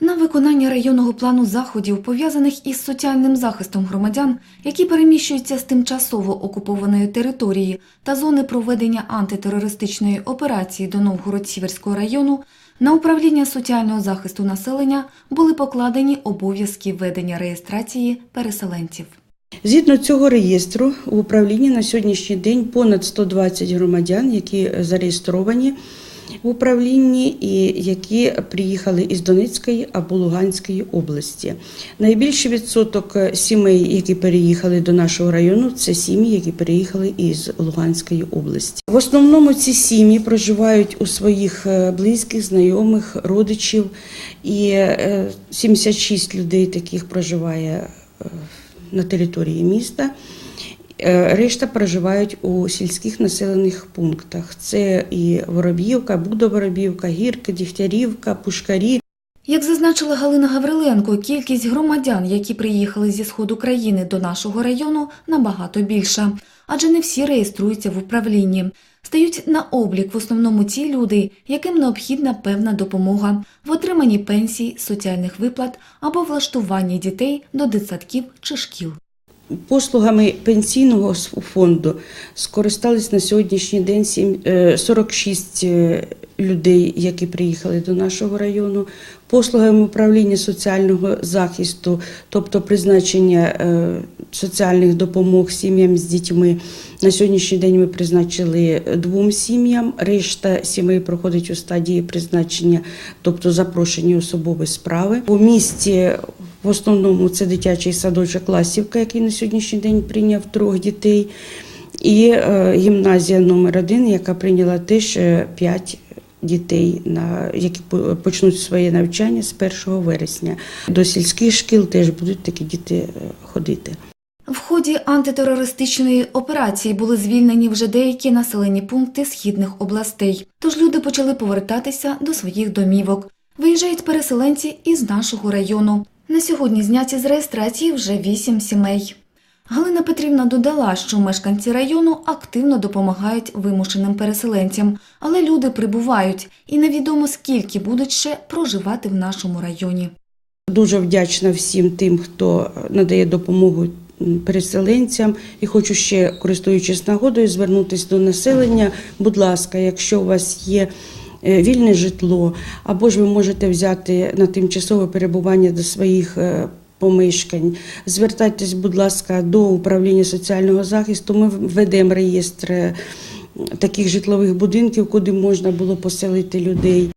На виконання районного плану заходів, пов'язаних із соціальним захистом громадян, які переміщуються з тимчасово окупованої території та зони проведення антитерористичної операції до Новгород-Сіверського району, на управління соціального захисту населення були покладені обов'язки ведення реєстрації переселенців. Згідно цього реєстру, в управлінні на сьогоднішній день понад 120 громадян, які зареєстровані в управлінні і які приїхали із Донецької або Луганської області. Найбільший відсоток сімей, які переїхали до нашого району, це сім'ї, які переїхали із Луганської області. В основному ці сім'ї проживають у своїх е, близьких, знайомих, родичів, і е, 76 людей таких проживає е, на території міста. Е, Решта проживають у сільських населених пунктах. Це і Вороб'ївка, Будовороб'ївка, Гірка, Дігтярівка, Пушкарі. Як зазначила Галина Гавриленко, кількість громадян, які приїхали зі сходу країни до нашого району, набагато більша, адже не всі реєструються в управлінні. Стають на облік в основному ті люди, яким необхідна певна допомога в отриманні пенсій, соціальних виплат або влаштуванні дітей до дитсадків чи шкіл. Послугами пенсійного фонду скористались на сьогоднішній день сім- е, 46 е, людей, які приїхали до нашого району. Послугами управління соціального захисту, тобто призначення е, соціальних допомог сім'ям з дітьми. На сьогоднішній день ми призначили двом сім'ям. Решта сімей проходить у стадії призначення, тобто запрошені особові справи. У місті в основному це дитячий садочок Ласівка, який на сьогоднішній день прийняв трьох дітей, і е, гімназія номер 1 яка прийняла теж е, п'ять дітей, на які по- почнуть своє навчання з 1 вересня. До сільських шкіл теж будуть такі діти е, ходити. В ході антитерористичної операції були звільнені вже деякі населені пункти східних областей. Тож люди почали повертатися до своїх домівок. Виїжджають переселенці із нашого району. На сьогодні зняті з реєстрації вже вісім сімей. Галина Петрівна додала, що мешканці району активно допомагають вимушеним переселенцям, але люди прибувають, і невідомо скільки будуть ще проживати в нашому районі. Дуже вдячна всім тим, хто надає допомогу переселенцям. І хочу ще, користуючись нагодою, звернутися до населення. Будь ласка, якщо у вас є вільне житло, або ж ви можете взяти на тимчасове перебування до своїх. е, Помешкань, звертайтесь, будь ласка, до управління соціального захисту. Ми ведемо реєстр е, таких житлових будинків, куди можна було поселити людей.